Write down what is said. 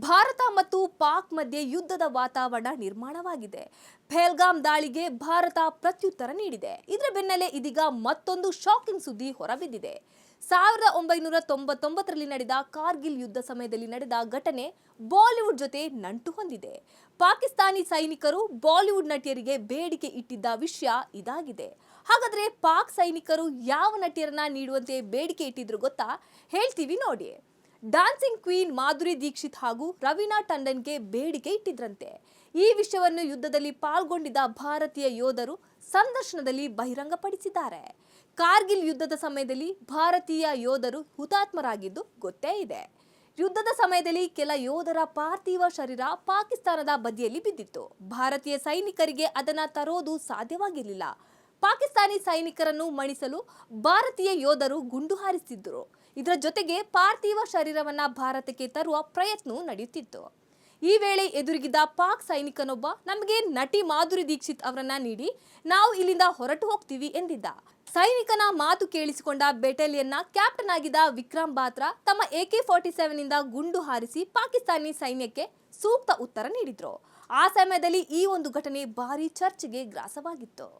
ಭಾರತ ಮತ್ತು ಪಾಕ್ ಮಧ್ಯೆ ಯುದ್ಧದ ವಾತಾವರಣ ನಿರ್ಮಾಣವಾಗಿದೆ. ಪೆಹಲ್ಗಾಮ್ ದಾಳಿಗೆ ಭಾರತ ಪ್ರತ್ಯುತ್ತರ ನೀಡಿದೆ. ಇದರ ಬೆನ್ನಲ್ಲೇ ಇದೀಗ ಮತ್ತೊಂದು ಶಾಕಿಂಗ್ ಸುದ್ದಿ ಹೊರಬಿದ್ದಿದೆ. ಸಾವಿರದ ಒಂಬೈನೂರ ತೊಂಬತ್ತೊಂಬತ್ತರಲ್ಲಿ ನಡೆದ ಕಾರ್ಗಿಲ್ ಯುದ್ಧ ಸಮಯದಲ್ಲಿ ನಡೆದ ಘಟನೆ ಬಾಲಿವುಡ್ ಜೊತೆ ನಂಟು ಹೊಂದಿದೆ. ಪಾಕಿಸ್ತಾನಿ ಸೈನಿಕರು ಬಾಲಿವುಡ್ ನಟಿಯರಿಗೆ ಬೇಡಿಕೆ ಇಟ್ಟಿದ್ದ ವಿಷಯ ಇದಾಗಿದೆ. ಹಾಗಾದ್ರೆ ಪಾಕ್ ಸೈನಿಕರು ಯಾವ ನಟಿಯರನ್ನ ನೀಡುವಂತೆ ಬೇಡಿಕೆ ಇಟ್ಟಿದ್ರು ಗೊತ್ತಾ? ಹೇಳ್ತೀವಿ ನೋಡಿ. ಡಾನ್ಸಿಂಗ್ ಕ್ವೀನ್ ಮಾಧುರಿ ದೀಕ್ಷಿತ್ ಹಾಗೂ ರವೀನಾ ಟಂಡನ್ಗೆ ಬೇಡಿಕೆ ಇಟ್ಟಿದ್ರಂತೆ. ಈ ವಿಷಯವನ್ನು ಯುದ್ಧದಲ್ಲಿ ಪಾಲ್ಗೊಂಡಿದ್ದ ಭಾರತೀಯ ಯೋಧರು ಸಂದರ್ಶನದಲ್ಲಿ ಬಹಿರಂಗಪಡಿಸಿದ್ದಾರೆ. ಕಾರ್ಗಿಲ್ ಯುದ್ಧದ ಸಮಯದಲ್ಲಿ ಭಾರತೀಯ ಯೋಧರು ಹುತಾತ್ಮರಾಗಿದ್ದು ಗೊತ್ತೇ ಇದೆ. ಯುದ್ಧದ ಸಮಯದಲ್ಲಿ ಕೆಲ ಯೋಧರ ಪಾರ್ಥಿವ ಶರೀರ ಪಾಕಿಸ್ತಾನದ ಬದಿಯಲ್ಲಿ ಬಿದ್ದಿತ್ತು. ಭಾರತೀಯ ಸೈನಿಕರಿಗೆ ಅದನ್ನು ತರೋದು ಸಾಧ್ಯವಾಗಿರಲಿಲ್ಲ. ಪಾಕಿಸ್ತಾನಿ ಸೈನಿಕರನ್ನು ಮಣಿಸಲು ಭಾರತೀಯ ಯೋಧರು ಗುಂಡು ಹಾರಿಸಿದ್ದರು. ಇದರ ಜೊತೆಗೆ ಪಾರ್ಥಿವ ಶರೀರವನ್ನ ಭಾರತಕ್ಕೆ ತರುವ ಪ್ರಯತ್ನ ನಡೆಯುತ್ತಿತ್ತು. ಈ ವೇಳೆ ಎದುರಿಗಿದ್ದ ಪಾಕ್ ಸೈನಿಕನೊಬ್ಬ ನಮಗೆ ನಟಿ ಮಾಧುರಿ ದೀಕ್ಷಿತ್ ಅವರನ್ನ ನೀಡಿ, ನಾವು ಇಲ್ಲಿಂದ ಹೊರಟು ಹೋಗ್ತೀವಿ ಎಂದಿದ್ದ. ಸೈನಿಕನ ಮಾತು ಕೇಳಿಸಿಕೊಂಡ ಬೆಟಾಲಿಯನ್ನ ಕ್ಯಾಪ್ಟನ್ ಆಗಿದ್ದ ವಿಕ್ರಮ್ ಬಾತ್ರಾ ತಮ್ಮ ಎಕೆ ಫಾರ್ಟಿ ಸೆವೆನ್ ಇಂದ ಗುಂಡು ಹಾರಿಸಿ ಪಾಕಿಸ್ತಾನಿ ಸೈನ್ಯಕ್ಕೆ ಸೂಕ್ತ ಉತ್ತರ ನೀಡಿದ್ರು. ಆ ಸಮಯದಲ್ಲಿ ಈ ಒಂದು ಘಟನೆ ಭಾರಿ ಚರ್ಚೆಗೆ ಗ್ರಾಸವಾಗಿತ್ತು.